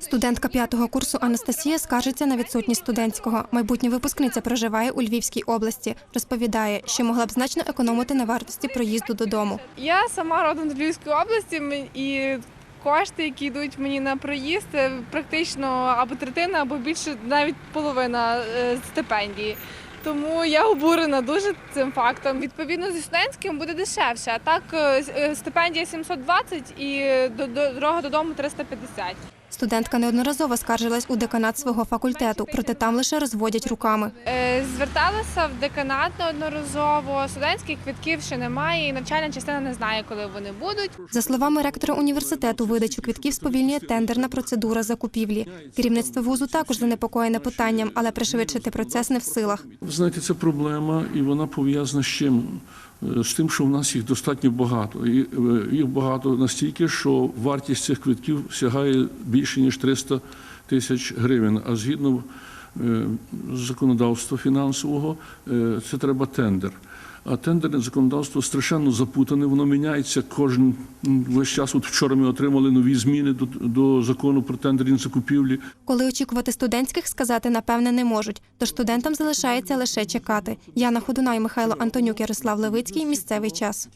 Студентка п'ятого курсу Анастасія скаржиться на відсутність студентського. Майбутня випускниця проживає у Львівській області. Розповідає, що могла б значно економити на вартості проїзду додому. Я сама родом з Львівської області і кошти, які йдуть мені на проїзд, це практично або третина, або більше навіть половина е, стипендії. Тому я обурена дуже цим фактом. Відповідно, зі студентським буде дешевше. Так е, е, стипендія 720 і до- до- дорога додому 350. Студентка неодноразово скаржилась у деканат свого факультету, проте там лише розводять руками. Е, Зверталася в деканат неодноразово. Студентських квитків ще немає, і навчальна частина не знає, коли вони будуть. За словами ректора університету, видачу квітків сповільнює тендерна процедура закупівлі. Керівництво вузу також занепокоєне питанням, але пришвидшити процес не в силах. Ви знаєте, це проблема, і вона пов'язана з чим? Е, З тим, що в нас їх достатньо багато. І е, їх багато настільки, що вартість цих квитків сягає більше ніж 300 тисяч гривень. А згідно законодавства фінансового, е, це треба тендер. А тендерне законодавство страшенно запутане, воно міняється кожен весь час. От вчора ми отримали нові зміни до, до закону про тендерні закупівлі. Коли очікувати студентських, сказати напевне не можуть. Тож студентам залишається лише чекати. Яна Ходунай, Михайло Антонюк, Ярослав Левицький. Місцевий час.